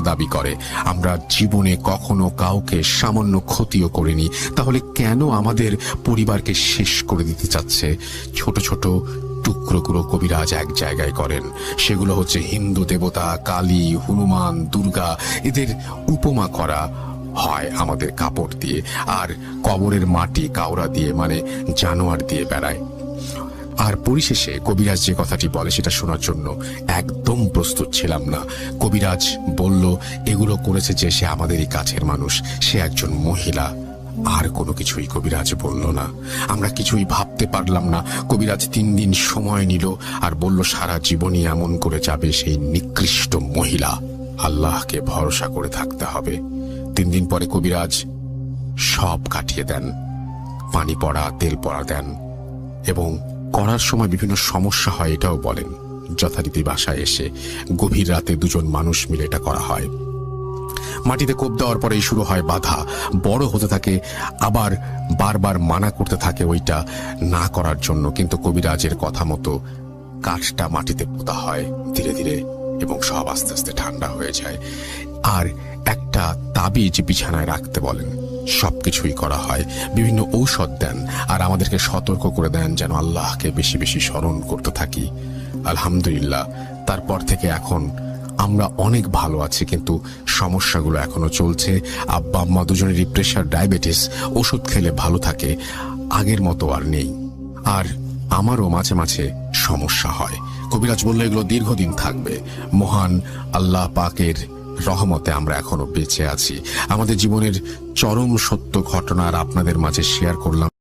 দাবি করে, আমরা জীবনে কখনো কাউকে সামান্য ক্ষতিও করিনি। তাহলে কেন আমাদের পরিবারকে শেষ করে দিতে চাচ্ছে? ছোট ছোট টুকরোগুলো কবিরাজ এক জায়গায় করেন। সেগুলো হচ্ছে হিন্দু দেবতা, কালী, হনুমান, দুর্গা, এদের উপমা করা হয় আমাদের কাপড় দিয়ে। আর কবরের মাটি কাউরা দিয়ে মানে জানোয়ার দিয়ে বেড়ায়। আর পরিশেষে কবিরাজ যে কথাটি বলে সেটা শোনার জন্য একদম প্রস্তুত ছিলাম না। কবিরাজ বলল, এগুলো করেছে যে সে আমাদেরই কাছের মানুষ, সে একজন মহিলা। আর কোনো কিছুই কবিরাজ বলল না। আমরা কিছুই ভাবতে পারলাম না। কবিরাজ তিন দিন সময় নিল আর বলল, সারা জীবনই এমন করে যাবে সেই নিকৃষ্ট মহিলা। আল্লাহকে ভরসা করে থাকতে হবে। তিন দিন পরে কবিরাজ সব কাটিয়ে দেন। পানি পড়া, তেল পড়া দেন এবং করার সময় বিভিন্ন সমস্যা হয়, এটাও বলেন। যথারীতি বাসায় এসে গভীর রাতে দুজন মানুষ মিলে এটা করা হয়। মাটিতে কোপ দেওয়ার পরেই শুরু হয় বাধা। বড় হতে থাকে, আবার বারবার মানা করতে থাকে ওইটা না করার জন্য। কিন্তু কবিরাজের কথা মতো কাঠটা মাটিতে পোতা হয় ধীরে ধীরে এবং সব আস্তে আস্তে ঠান্ডা হয়ে যায়। আর একটা তাবিজ বিছানায় রাখতে বলেন। সবকিছুই করা হয়। বিভিন্ন ঔষধ দেন আর আমাদেরকে সতর্ক করে দেন যেন আল্লাহকে বেশি বেশি স্মরণ করতে থাকি। আলহামদুলিল্লাহ, তারপর থেকে এখন আমরা অনেক ভালো আছি কিন্তু সমস্যাগুলো এখনও চলছে। আব্বা, আম্মা দুজনেরই প্রেশার ডায়াবেটিস ওষুধ খেলে ভালো থাকে, আগের মতো আর নেই। আর আমারও মাঝে মাঝে সমস্যা হয়। কবিরাজ বলল, এগুলো দীর্ঘদিন থাকবে। মহান আল্লাহ পাকের রহমতে আমরা এখনও বেঁচে আছি। আমাদের জীবনের চরম সত্য ঘটনার আপনাদের মাঝে শেয়ার করলাম